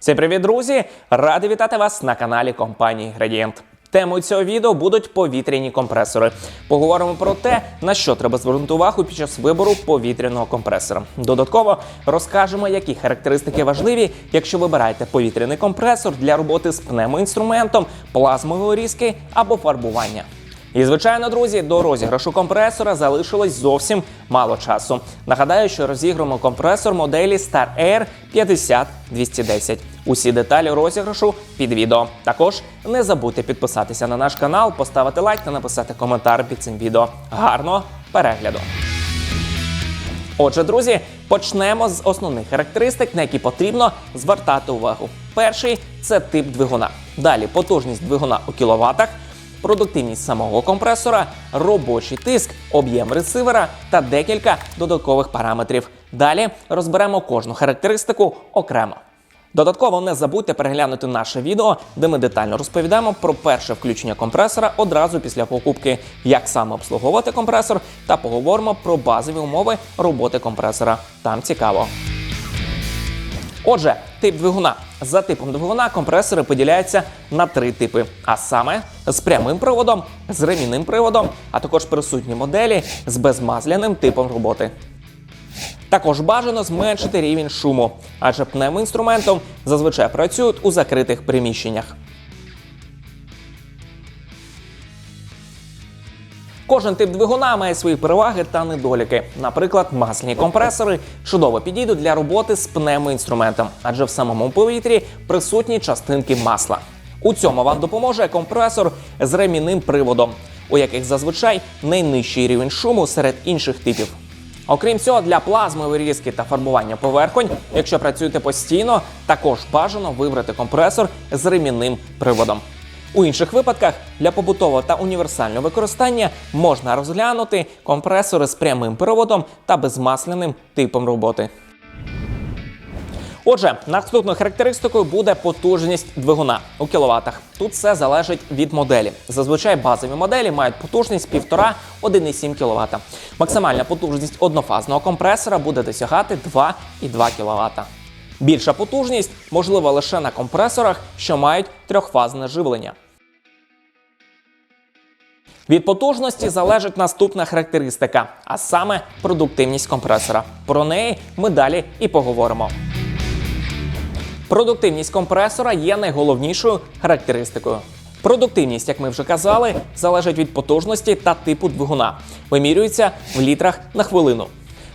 Всім привіт, друзі! Радий вітати вас на каналі компанії Градієнт. Темою цього відео будуть повітряні компресори. Поговоримо про те, на що треба звернути увагу під час вибору повітряного компресора. Додатково розкажемо, які характеристики важливі, якщо вибираєте повітряний компресор для роботи з пневмоінструментом, плазмової різки або фарбування. І звичайно, друзі, до розіграшу компресора залишилось зовсім мало часу. Нагадаю, що розіграємо компресор моделі Star Air 50210. Усі деталі розіграшу під відео. Також не забудьте підписатися на наш канал, поставити лайк та написати коментар під цим відео. Гарного перегляду! Отже, друзі, почнемо з основних характеристик, на які потрібно звертати увагу. Перший це тип двигуна. Далі потужність двигуна у кіловатах, продуктивність самого компресора, робочий тиск, об'єм ресивера та декілька додаткових параметрів. Далі розберемо кожну характеристику окремо. Додатково не забудьте переглянути наше відео, де ми детально розповідаємо про перше включення компресора одразу після покупки, як саме обслуговувати компресор, та поговоримо про базові умови роботи компресора. Там цікаво. Отже, тип двигуна. За типом двигуна компресори поділяються на три типи: а саме з прямим приводом, з ремінним приводом, а також присутні моделі з безмазляним типом роботи. Також бажано зменшити рівень шуму, адже пневмоінструментом зазвичай працюють у закритих приміщеннях. Кожен тип двигуна має свої переваги та недоліки. Наприклад, масляні компресори чудово підійдуть для роботи з пневмоінструментом, адже в самому повітрі присутні частинки масла. У цьому вам допоможе компресор з ремінним приводом, у яких зазвичай найнижчий рівень шуму серед інших типів. Окрім цього, для плазмової різки та фарбування поверхонь, якщо працюєте постійно, також бажано вибрати компресор з ремінним приводом. У інших випадках для побутового та універсального використання можна розглянути компресори з прямим приводом та безмасляним типом роботи. Отже, наступною характеристикою буде потужність двигуна у кіловатах. Тут все залежить від моделі. Зазвичай базові моделі мають потужність 1,5-1,7 кВт. Максимальна потужність однофазного компресора буде досягати 2,2 кВт. Більша потужність можлива лише на компресорах, що мають трьохфазне живлення. Від потужності залежить наступна характеристика, а саме продуктивність компресора. Про неї ми далі і поговоримо. Продуктивність компресора є найголовнішою характеристикою. Продуктивність, як ми вже казали, залежить від потужності та типу двигуна. Вимірюється в літрах на хвилину.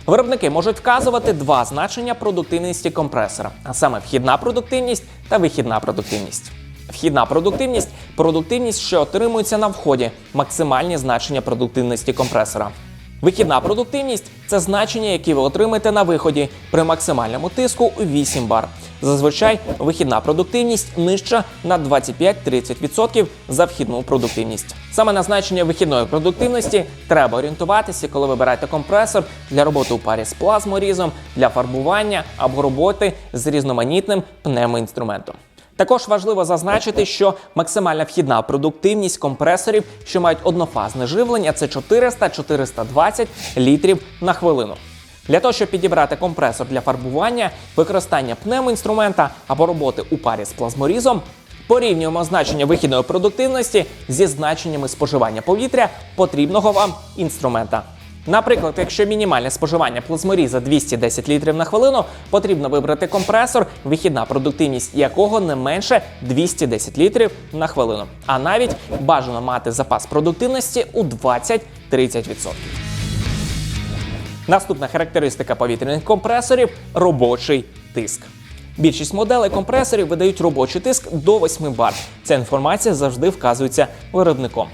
Виробники можуть вказувати два значення продуктивності компресора, а саме вхідна продуктивність та вихідна продуктивність. Вхідна продуктивність продуктивність, що отримується на вході, максимальні значення продуктивності компресора. Вихідна продуктивність це значення, які ви отримаєте на виході при максимальному тиску у 8 бар. Зазвичай вихідна продуктивність нижча на 25-30% за вхідну продуктивність. Саме на значення вихідної продуктивності треба орієнтуватися, коли вибираєте компресор для роботи у парі з плазморізом, для фарбування або роботи з різноманітним пневмоінструментом. Також важливо зазначити, що максимальна вхідна продуктивність компресорів, що мають однофазне живлення, це 400-420 літрів на хвилину. Для того, щоб підібрати компресор для фарбування, використання пневмоінструмента або роботи у парі з плазморізом, порівнюємо значення вихідної продуктивності зі значеннями споживання повітря потрібного вам інструмента. Наприклад, якщо мінімальне споживання плазморіза 210 літрів на хвилину, потрібно вибрати компресор, вихідна продуктивність якого не менше 210 літрів на хвилину. А навіть бажано мати запас продуктивності у 20-30%. Наступна характеристика повітряних компресорів робочий тиск. Більшість моделей компресорів видають робочий тиск до 8 бар. Ця інформація завжди вказується виробником.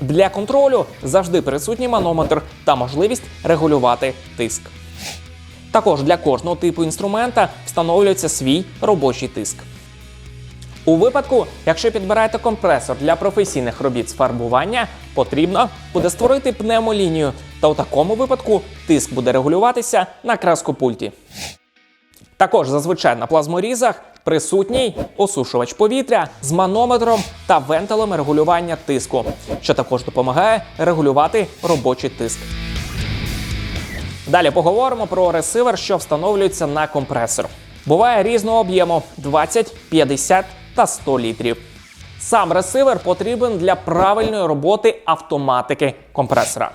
Для контролю завжди присутній манометр та можливість регулювати тиск. Також для кожного типу інструмента встановлюється свій робочий тиск. У випадку, якщо підбираєте компресор для професійних робіт з фарбування, потрібно буде створити пневмолінію, та у такому випадку тиск буде регулюватися на краскопульті. Також зазвичай на плазморізах присутній осушувач повітря з манометром та вентилем регулювання тиску, що також допомагає регулювати робочий тиск. Далі поговоримо про ресивер, що встановлюється на компресор. Буває різного об'єму 20, 50 та 100 літрів. Сам ресивер потрібен для правильної роботи автоматики компресора.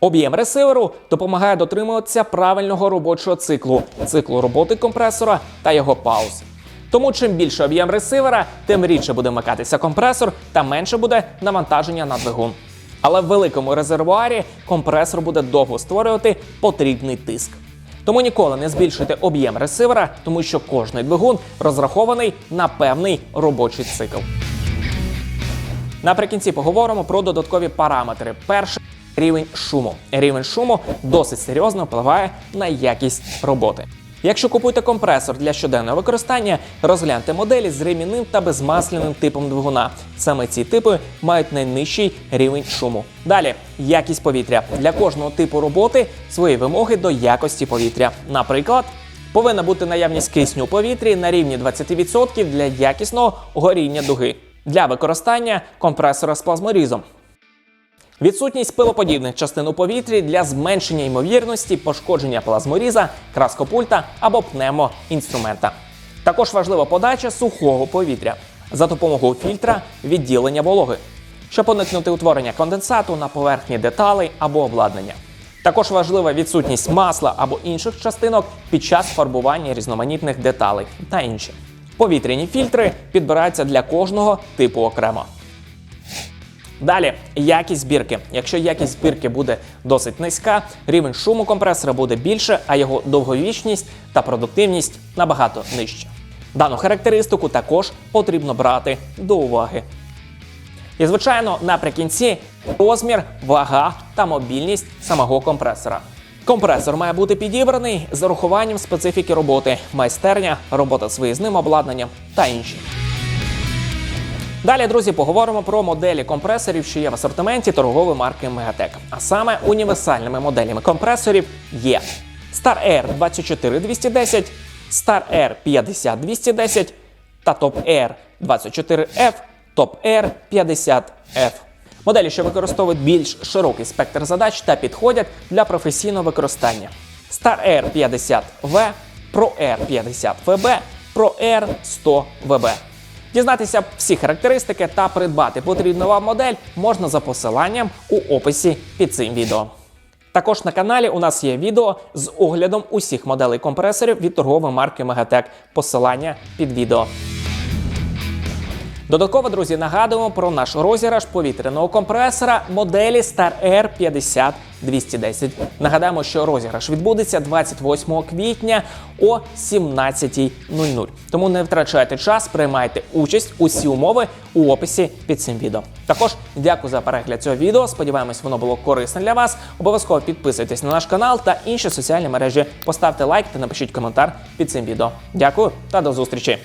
Об'єм ресиверу допомагає дотримуватися правильного робочого циклу, циклу роботи компресора та його пауз. Тому чим більше об'єм ресивера, тим рідше буде вмикатися компресор та менше буде навантаження на двигун. Але в великому резервуарі компресор буде довго створювати потрібний тиск. Тому ніколи не збільшуйте об'єм ресивера, тому що кожний двигун розрахований на певний робочий цикл. Наприкінці поговоримо про додаткові параметри. Перший рівень шуму. Рівень шуму досить серйозно впливає на якість роботи. Якщо купуєте компресор для щоденного використання, розгляньте моделі з ремінним та безмасляним типом двигуна. Саме ці типи мають найнижчий рівень шуму. Далі якість повітря для кожного типу роботи свої вимоги до якості повітря. Наприклад, повинна бути наявність кисню у повітрі на рівні 20% для якісного горіння дуги для використання компресора з плазморізом. Відсутність пилоподібних частин у повітрі для зменшення ймовірності пошкодження плазморіза, краскопульта або пневмоінструмента. Також важлива подача сухого повітря за допомогою фільтра відділення вологи, щоб уникнути утворення конденсату на поверхні деталей або обладнання. Також важлива відсутність масла або інших частинок під час фарбування різноманітних деталей та інші. Повітряні фільтри підбираються для кожного типу окремо. Далі якість збірки. Якщо якість збірки буде досить низька, рівень шуму компресора буде більше, а його довговічність та продуктивність набагато нижча. Дану характеристику також потрібно брати до уваги. І, звичайно, наприкінці розмір, вага та мобільність самого компресора. Компресор має бути підібраний з урахуванням специфіки роботи, майстерня, робота з виїзним обладнанням та інші. Далі, друзі, поговоримо про моделі компресорів, що є в асортименті торгової марки Megatech. А саме універсальними моделями компресорів є Star Air 24210, Star Air 50210 та Top Air 24F, Top Air 50F. Моделі, що використовують більш широкий спектр задач та підходять для професійного використання. Star Air 50V, Pro Air 50 VB, Pro Air 100 VB. Дізнатися всі характеристики та придбати потрібну вам модель можна за посиланням у описі під цим відео. Також на каналі у нас є відео з оглядом усіх моделей компресорів від торгової марки Megatec. Посилання під відео. Додатково, друзі, нагадуємо про наш розіграш повітряного компресора моделі Star Air 50 210. Нагадаємо, що розіграш відбудеться 28 квітня о 17.00. Тому не втрачайте час, приймайте участь. Усі умови у описі під цим відео. Також дякую за перегляд цього відео. Сподіваємось, воно було корисне для вас. Обов'язково підписуйтесь на наш канал та інші соціальні мережі. Поставте лайк та напишіть коментар під цим відео. Дякую та до зустрічі!